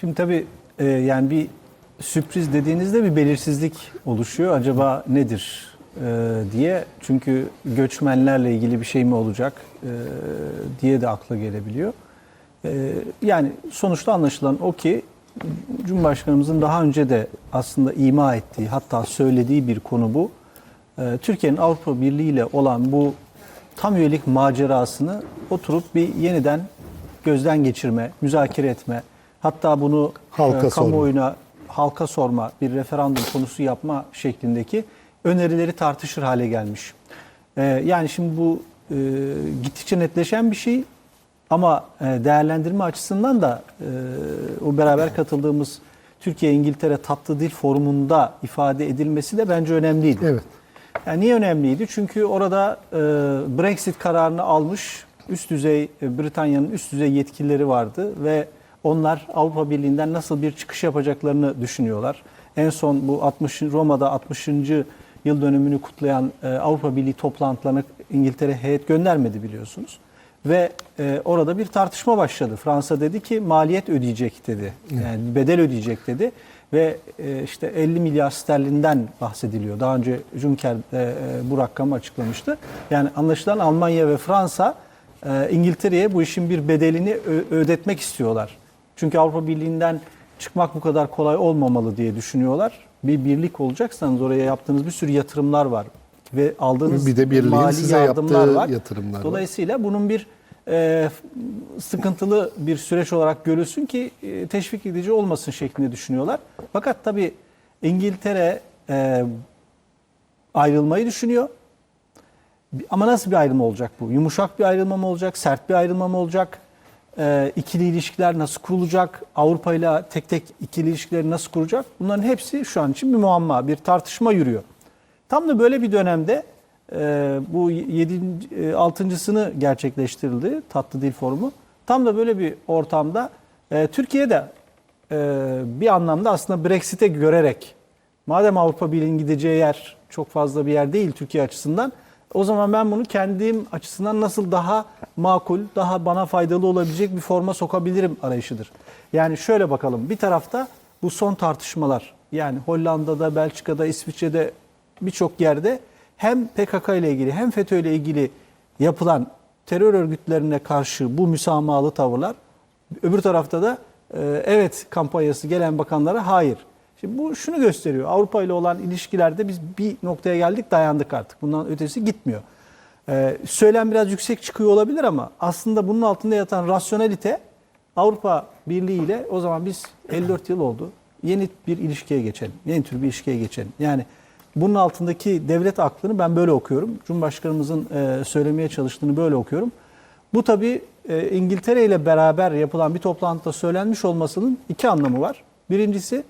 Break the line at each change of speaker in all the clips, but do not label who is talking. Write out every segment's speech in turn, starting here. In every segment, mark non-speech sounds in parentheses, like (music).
Şimdi tabii e, yani bir sürpriz dediğinizde bir belirsizlik oluşuyor. Acaba nedir e, diye. Çünkü göçmenlerle ilgili bir şey mi olacak e, diye de akla gelebiliyor. E, yani sonuçta anlaşılan o ki Cumhurbaşkanımızın daha önce de aslında ima ettiği hatta söylediği bir konu bu. E, Türkiye'nin Avrupa Birliği ile olan bu tam üyelik macerasını oturup bir yeniden gözden geçirme, müzakere etme, hatta bunu
Halka
e,
sorma.
kamuoyuna halka sorma, bir referandum konusu yapma şeklindeki önerileri tartışır hale gelmiş. E, yani şimdi bu e, gittikçe netleşen bir şey ama e, değerlendirme açısından da e, o beraber katıldığımız Türkiye-İngiltere Tatlı Dil Forumu'nda ifade edilmesi de bence önemliydi.
Evet.
Yani niye önemliydi? Çünkü orada e, Brexit kararını almış üst düzey e, Britanya'nın üst düzey yetkilileri vardı ve onlar Avrupa Birliği'nden nasıl bir çıkış yapacaklarını düşünüyorlar. En son bu 60 Roma'da 60. yıl dönümünü kutlayan e, Avrupa Birliği toplantılarına İngiltere heyet göndermedi biliyorsunuz. Ve e, orada bir tartışma başladı. Fransa dedi ki maliyet ödeyecek dedi. Yani bedel ödeyecek dedi. Ve e, işte 50 milyar sterlinden bahsediliyor. Daha önce Juncker e, e, bu rakamı açıklamıştı. Yani anlaşılan Almanya ve Fransa e, İngiltere'ye bu işin bir bedelini ödetmek istiyorlar. Çünkü Avrupa Birliği'nden çıkmak bu kadar kolay olmamalı diye düşünüyorlar. Bir birlik olacaksanız oraya yaptığınız bir sürü yatırımlar var ve aldığınız
Bir de birliğin
mali
size
yardımlar
yaptığı
var.
yatırımlar var.
Dolayısıyla bunun bir e, sıkıntılı bir süreç olarak görülsün ki e, teşvik edici olmasın şeklinde düşünüyorlar. Fakat tabii İngiltere e, ayrılmayı düşünüyor. Ama nasıl bir ayrılma olacak bu? Yumuşak bir ayrılma mı olacak? Sert bir ayrılma mı olacak? Ee, ikili ilişkiler nasıl kurulacak? Avrupa ile tek tek ikili ilişkileri nasıl kuracak? Bunların hepsi şu an için bir muamma, bir tartışma yürüyor. Tam da böyle bir dönemde e, bu 7. e, altıncısını gerçekleştirildi Tatlı Dil Forumu. Tam da böyle bir ortamda e, Türkiye'de e, bir anlamda aslında Brexit'e görerek madem Avrupa Birliği'nin gideceği yer çok fazla bir yer değil Türkiye açısından o zaman ben bunu kendim açısından nasıl daha makul, daha bana faydalı olabilecek bir forma sokabilirim arayışıdır. Yani şöyle bakalım bir tarafta bu son tartışmalar yani Hollanda'da, Belçika'da, İsviçre'de birçok yerde hem PKK ile ilgili hem FETÖ ile ilgili yapılan terör örgütlerine karşı bu müsamahalı tavırlar öbür tarafta da e, evet kampanyası gelen bakanlara hayır. Şimdi bu şunu gösteriyor. Avrupa ile olan ilişkilerde biz bir noktaya geldik dayandık artık. Bundan ötesi gitmiyor. Ee, söylem biraz yüksek çıkıyor olabilir ama aslında bunun altında yatan rasyonelite Avrupa Birliği ile o zaman biz 54 yıl oldu. Yeni bir ilişkiye geçelim. Yeni tür bir ilişkiye geçelim. Yani bunun altındaki devlet aklını ben böyle okuyorum. Cumhurbaşkanımızın e, söylemeye çalıştığını böyle okuyorum. Bu tabii e, İngiltere ile beraber yapılan bir toplantıda söylenmiş olmasının iki anlamı var. Birincisi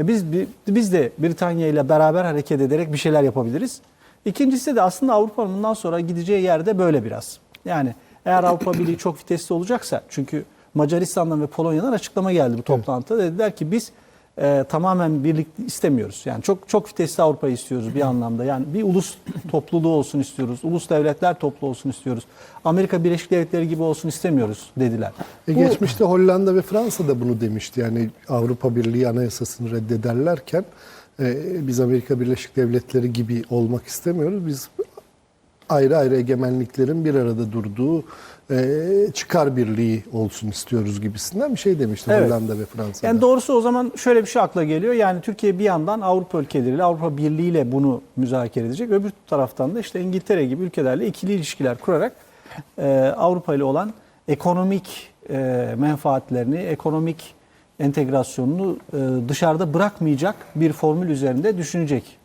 e, biz bi- biz de Britanya ile beraber hareket ederek bir şeyler yapabiliriz. İkincisi de aslında Avrupa'nın bundan sonra gideceği yerde böyle biraz. Yani eğer Avrupa (clears throat) Birliği çok vitesli olacaksa çünkü Macaristan'dan ve Polonya'dan açıklama geldi bu toplantıda. Dediler ki biz e, tamamen birlik istemiyoruz. Yani çok çok vitesli Avrupa istiyoruz bir anlamda. Yani bir ulus topluluğu olsun istiyoruz. Ulus devletler toplu olsun istiyoruz. Amerika Birleşik Devletleri gibi olsun istemiyoruz dediler.
E
Bu-
geçmişte Hollanda ve Fransa da bunu demişti. Yani Avrupa Birliği Anayasası'nı reddederlerken e, biz Amerika Birleşik Devletleri gibi olmak istemiyoruz. Biz ayrı ayrı egemenliklerin bir arada durduğu e, çıkar birliği olsun istiyoruz gibisinden bir şey demişti
Evet.
Hollanda ve Fransa'da.
Yani doğrusu o zaman şöyle bir şey akla geliyor. Yani Türkiye bir yandan Avrupa ülkeleriyle, Avrupa Birliği ile bunu müzakere edecek. Öbür taraftan da işte İngiltere gibi ülkelerle ikili ilişkiler kurarak e, Avrupa ile olan ekonomik e, menfaatlerini, ekonomik entegrasyonunu e, dışarıda bırakmayacak bir formül üzerinde düşünecek